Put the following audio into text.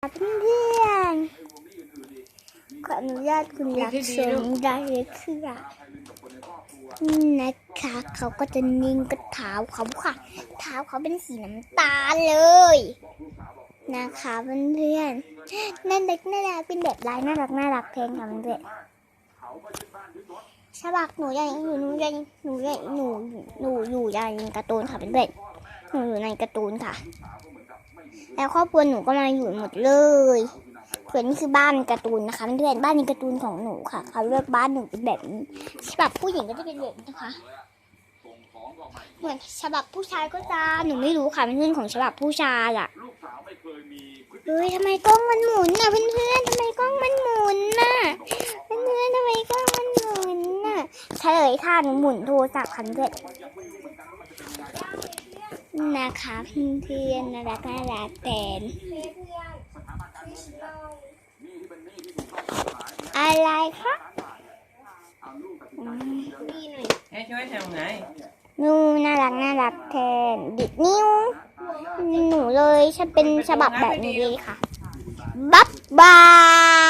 เพื่อนๆขออนุญาตคุณรักชมได้เลยค่ะนะคะเขาก็จะนิ่งกับเท้าเขาค่ะ เท้าเขาเป็นสีน้ำตาลเลย นะคะเพื่อนๆน่ารักน่ารักเป็นแบบลายน่ารักน่ารักเพลงค่ะเพื่อนฉบับหนูยังอยู่หนูยังหนูยังหนูหนูอยู่ในการ์ตูนค่ะเพื่อนๆหนูอยู่ในการ์ตูนค่ะ แล้วครอบครัวหนูก็มาอยู่หมดเลยส่วนนี้คือบ้านการ์ตูนนะคะเพื่อนบ้านในการ์ตูนของหนูค่ะเขาเลือกบ้านหนูเป็นแบบนี้ฉบับผู้หญิงก็จะเป็นแบบนี้นะคะเหมือนฉบับผู้ชายก็จะหนูไม่รู้ค่ะเพื่อนของฉบับผู้ชายอะเฮ้ยทำไมกล้องมันหมุนน่ะเพื่อนๆทำไมกล้องมันหมุนน่ะเพื่อนๆทำไมกล้องมันหมุนน่ะเฉลยค่ะหนูหมุนโทรศัพท์คันเพื่อ นนะคะเพื่อนๆน่ารักน่ารักแต่อะไรคะอืมให้ช่วยทำไงนูน่ารักน่ารักแทนดิดนิ้วหนูเลยฉันเป็นฉบับแบบนี้เลยค่ะบ๊ายบาย